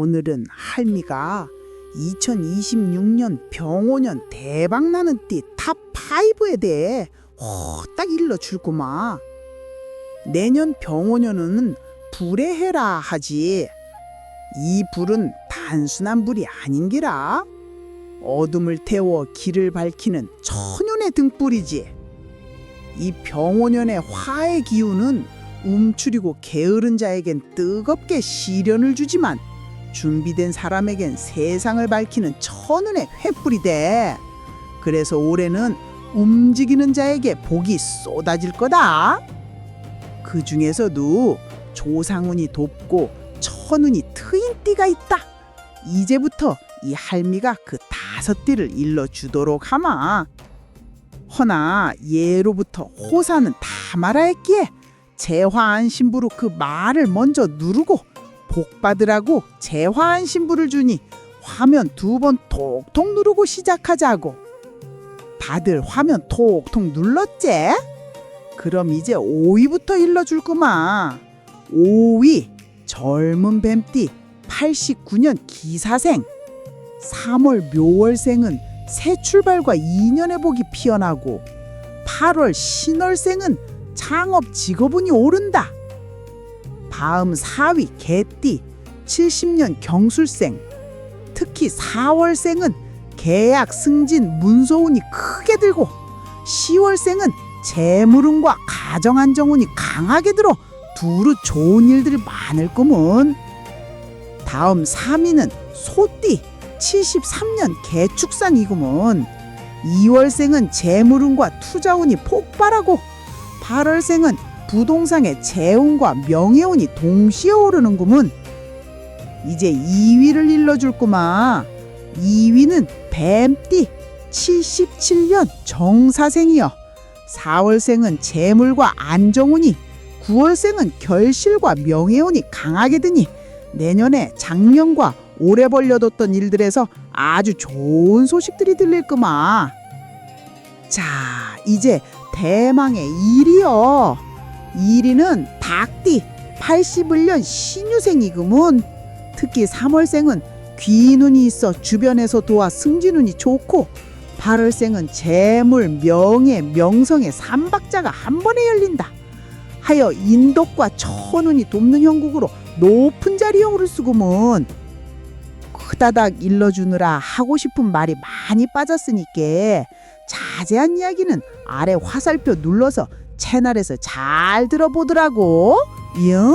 오늘은 할미가 2026년 병오년 대박나는 띠 탑5에 대해 호딱 일러줄구마. 내년 병오년은 불의 해라 하지. 이 불은 단순한 불이 아닌기라. 어둠을 태워 길을 밝히는 천연의 등불이지. 이 병오년의 화의 기운은 움츠리고 게으른 자에겐 뜨겁게 시련을 주지만 준비된 사람에겐 세상을 밝히는 천운의 횃불이 돼. 그래서 올해는 움직이는 자에게 복이 쏟아질 거다. 그 중에서도 조상운이 돕고 천운이 트인 띠가 있다. 이제부터 이 할미가 그 다섯 띠를 일러 주도록 하마. 허나 예로부터 호사는 다 말하였기에 재화한 신부로 그 말을 먼저 누르고 복 받으라고 재화한 신부를 주니 화면 두 번 톡톡 누르고 시작하자고. 다들 화면 톡톡 눌렀지? 그럼 이제 5위부터 일러줄구마. 5위 젊은 뱀띠 89년 기사생 3월 묘월생은 새 출발과 인연의 복이 피어나고 8월 신월생은 창업 직업운이 오른다. 다음 4위 개띠 70년 경술생 특히 4월생은 계약 승진 문서운이 크게 들고 10월생은 재물운과 가정안정운이 강하게 들어 두루 좋은 일들이 많을 거문. 다음 3위는 소띠 73년 개축산이구먼. 2월생은 재물운과 투자운이 폭발하고 8월생은 부동산의 재운과 명예운이 동시에 오르는구먼. 이제 2위를 일러줄구마. 2위는 뱀띠 77년 정사생이여. 4월생은 재물과 안정운이 9월생은 결실과 명예운이 강하게 드니 내년에 작년과 오래 벌려뒀던 일들에서 아주 좋은 소식들이 들릴 거마. 자, 이제 대망의 1위요. 1위는 닭띠 81년 신유생이구먼. 특히 3월생은 귀눈이 있어 주변에서 도와 승진운이 좋고 8월생은 재물, 명예, 명성의 삼박자가 한 번에 열린다. 하여 인덕과 천운이 돕는 형국으로 높은 자리에 오를 수구먼. 크다닥 일러주느라 하고 싶은 말이 많이 빠졌으니까 자세한 이야기는 아래 화살표 눌러서 채널에서 잘 들어보더라고. 응?